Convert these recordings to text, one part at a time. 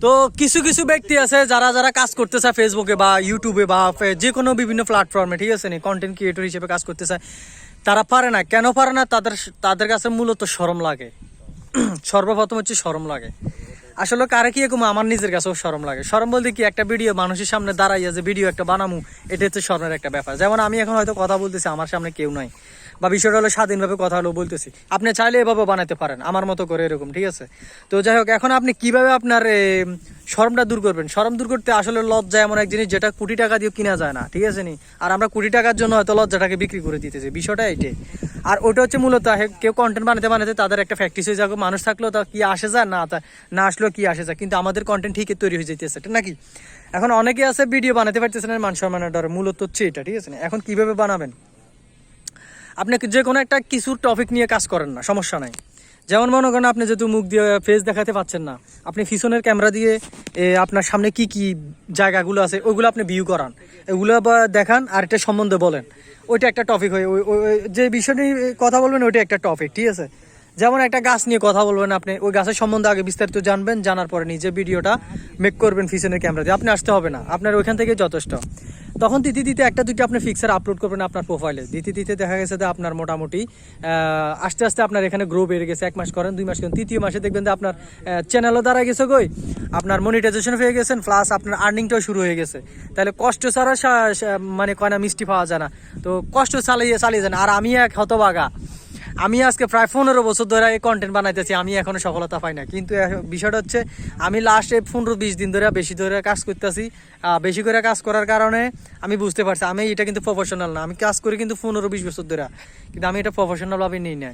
তো কিছু কিছু ব্যক্তি আছে যারা যারা কাজ করতে চায় ফেসবুকে বা ইউটিউবে বা যে কোনো বিভিন্ন প্ল্যাটফর্মে ঠিক আছে নি? কন্টেন্ট ক্রিয়েটর হিসেবে কাজ করতে চায় তারা পারে না। কেন পারে না? তাদের তাদের কাছে মূলত শরম লাগে। সর্বপ্রথম হচ্ছে শরম লাগে। আসলে কারে কি এরকম? আমার নিজের কাছেও শরম লাগে। শরম বলতে কি একটা ভিডিও মানুষের সামনে দাঁড়াইয়া যে ভিডিও একটা বানামু এটা হচ্ছে শরমের একটা ব্যাপার। যেমন আমি এখন হয়তো কথা বলতেছি আমার সামনে কেউ নাই। বা বিষয়টা হলো স্বাধীনভাবে কথা হলো বলতেছি। আপনি চাইলে এভাবে বানাতে পারেন আমার মতো করে এরকম ঠিক আছে? তো যাই হোক এখন আপনি কীভাবে আপনার এ, শরমটা দূর করবেন? শরম দূর করতে আসলে লজ্জা এমন এক জিনিস যেটা কোটি টাকা দিয়ে কিনা যায় না ঠিক আছে নি? আর আমরা কোটি টাকার জন্য হয়তো লজ্জাটাকে বিক্রি করে দিতেছি। বিষয়টা এটাই আর ওটা হচ্ছে মূলত কেউ কন্টেন্ট বানাতে বানাতে তাদের একটা প্র্যাকটিস হয়ে যাবে মানুষ থাকলেও তা কি আসে যায়? না না আসলেও কি আসে যায়? কিন্তু আমাদের কন্টেন্ট ঠিকই তৈরি হয়ে যেতেছে নাকি? এখন অনেকে আছে ভিডিও বানাতে পারতেছে না মান সম্মানের ডরে মূলত হচ্ছে এটা, ঠিক আছে? না এখন কীভাবে বানাবেন? আপনি যে কোনো একটা কিছুর টপিক নিয়ে কাজ করেন না, সমস্যা নাই। যেমন মনে করেন আপনি যেহেতু মুখ দিয়ে ফেস দেখাতে পাচ্ছেন না, আপনি পিছনের ক্যামেরা দিয়ে আপনার সামনে কি কি জায়গাগুলো আছে, ওগুলো আপনি ভিউ করান। এগুলো দেখান আর একটা সম্বন্ধে বলেন। ওইটা একটা টপিক হয়ে ওই যে বিষয় নিয়ে কথা বলবেন, ওইটা একটা টপিক ঠিক আছে? যেমন একটা গাছ নিয়ে কথা বলবেন আপনি, ওই গাছের সম্বন্ধে আগে বিস্তারিত জানবেন, জানার পরে নিজে ভিডিওটা মেক করবেন পিছনের ক্যামেরা দিয়ে। আপনি আসতে হবে না, আপনার ওইখান থেকে যথেষ্ট। তখন দিতে দিতে একটা দুইটা আপনি ফিক্সার আপলোড করবেন আপনার প্রোফাইলে দিতে দিতে দেখা গেছে যে আপনার মোটামুটি আস্তে আস্তে আপনার এখানে গ্রো বেড়ে গেছে। এক মাস করেন, দুই মাস করেন, তৃতীয় মাসে দেখবেন যে আপনার চ্যানেলও দাঁড়া গেছে গই আপনার মনিটাইজেশন হয়ে গেছেন প্লাস আপনার আর্নিংটাও শুরু হয়ে গেছে। তাহলে কষ্ট ছাড়া মানে কয়না মিষ্টি পাওয়া যায় না। তো কষ্ট চালিয়ে চালিয়ে যান। আর আমি এক হতবাগা আমি আজকে প্রায় পনেরো বছর ধরে এই কন্টেন্ট বানাইতেছি, আমি এখনও সফলতা পাই না। কিন্তু বিষয়টা হচ্ছে, আমি লাস্টে পনেরো বিশ দিন ধরে বেশি ধরে কাজ করতেছি বেশি করে কাজ করার কারণে আমি বুঝতে পারছি, আমি এটা কিন্তু প্রফেশনাল না, আমি কাজ করি কিন্তু পনেরো বিশ বছর ধরে, কিন্তু আমি এটা প্রফেশনালভাবে নিই না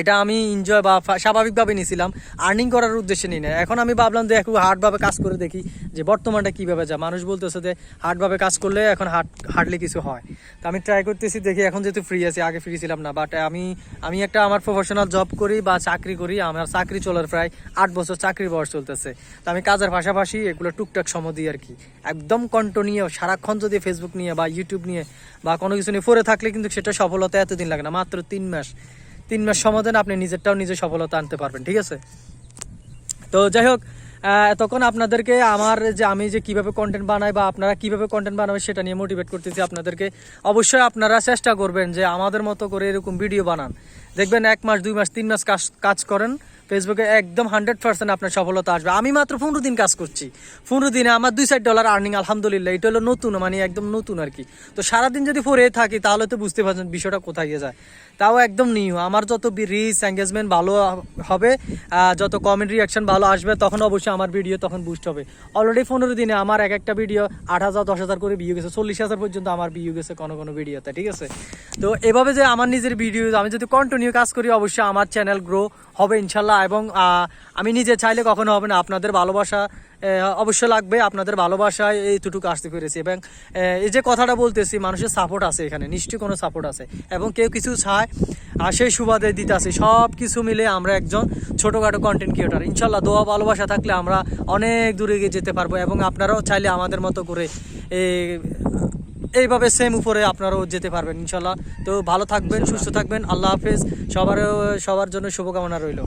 এটা আমি এনজয় বা স্বাভাবিকভাবে নিয়েছিলাম আর্নিং করার উদ্দেশ্যে নিই না এখন আমি ভাবলাম যে একটু হার্ডভাবে কাজ করে দেখি যে বর্তমানটা কীভাবে যা মানুষ বলতেছে যে হার্ডভাবে কাজ করলে এখন হার্ড হার্ডলি কিছু হয়। তো আমি ট্রাই করতেছি, দেখি এখন যেহেতু ফ্রি আছি, আগে ফ্রি ছিলাম না। বাট আমি আমি একটা আমার প্রফেশনাল জব করি বা চাকরি করি। আমার চাকরি চলার প্রায় আট বছর চাকরির বয়স চলতেছে। তো আমি কাজের পাশাপাশি এগুলো টুকটাক সময় দিই আর কি। একদম কন্টিনিউ সারাক্ষণ যদি ফেসবুক নিয়ে বা ইউটিউব নিয়ে বা কোনো কিছু নিয়ে পড়ে থাকলে কিন্তু সেটা সফলতা এতদিন লাগে না, মাত্র তিন মাস। তিন মাস সময় দেন আপনি নিজেরটাও নিজে সফলতা আনতে পারবেন, ঠিক আছে? তো যাই হোক এতক্ষণ আপনাদেরকে আমার যে আমি যে কীভাবে কন্টেন্ট বানাই বা আপনারা কীভাবে কন্টেন্ট বানাবে সেটা নিয়ে মোটিভেট করতেছি আপনাদেরকে। অবশ্যই আপনারা চেষ্টা করবেন যে আমাদের মতো করে এরকম ভিডিও বানান। দেখবেন এক মাস, দুই মাস, তিন মাস কাজ কাজ করেন ফেসবুকে একদম হান্ড্রেড পার্সেন্ট আপনার সফলতা আসবে। আমি মাত্র পনেরো দিন কাজ করছি। পনেরো দিনে আমার দুই সাইড ডলার আর্নিং আলহামদুলিল্লাহ। এটা হলো নতুন মানে একদম নতুন আর কি। তো সারাদিন যদি পরে থাকি, তাহলে তো বুঝতে পারছেন বিষয়টা কোথায় গিয়ে যায়। তাও একদম নিউ আমার যত রিচ এঙ্গেজমেন্ট ভালো হবে যত কমেন্ট রিয়াকশন ভালো আসবে, তখন অবশ্যই আমার ভিডিও তখন বুস্ট হবে। অলরেডি পনেরো দিনে আমার এক একটা ভিডিও আট হাজার, দশ হাজার করে ভিউ গেছে। চল্লিশ হাজার পর্যন্ত আমার ভিউ গেছে কোনো কোনো ভিডিওতে ঠিক আছে? তো এভাবে যে আমার নিজের ভিডিও আমি যদি কন্টিনিউ কাজ করি, অবশ্যই আমার চ্যানেল গ্রো হবে ইনশাল্লাহ। এবং আমি নিজে চাইলে কখনো হবে না। আপনাদের ভালোবাসা আহ, অবশ্যই লাগবে। আপনাদের ভালোবাসায় এইটুকু আসতে পেরেছি। এবং এই যে কথাটা বলতেছি মানুষের সাপোর্ট আছে এখানে নিশ্চয়ই কোনো সাপোর্ট আছে। এবং কেউ কিছু চায় আর সেই সুবাদে দিতে আছে। সব কিছু মিলে আমরা একজন ছোটোখাটো কন্টেন্ট ক্রিয়েটার ইনশাল্লাহ দোয়া ভালোবাসা থাকলে আমরা অনেক দূরে গিয়ে যেতে পারব। এবং আপনারাও চাইলে আমাদের মতো করে এইভাবে সেম উপরে আপনারাও যেতে পারবেন ইনশাল্লাহ তো ভালো থাকবেন সুস্থ থাকবেন। আল্লাহ হাফেজ। সবার সবার জন্য শুভকামনা রইল।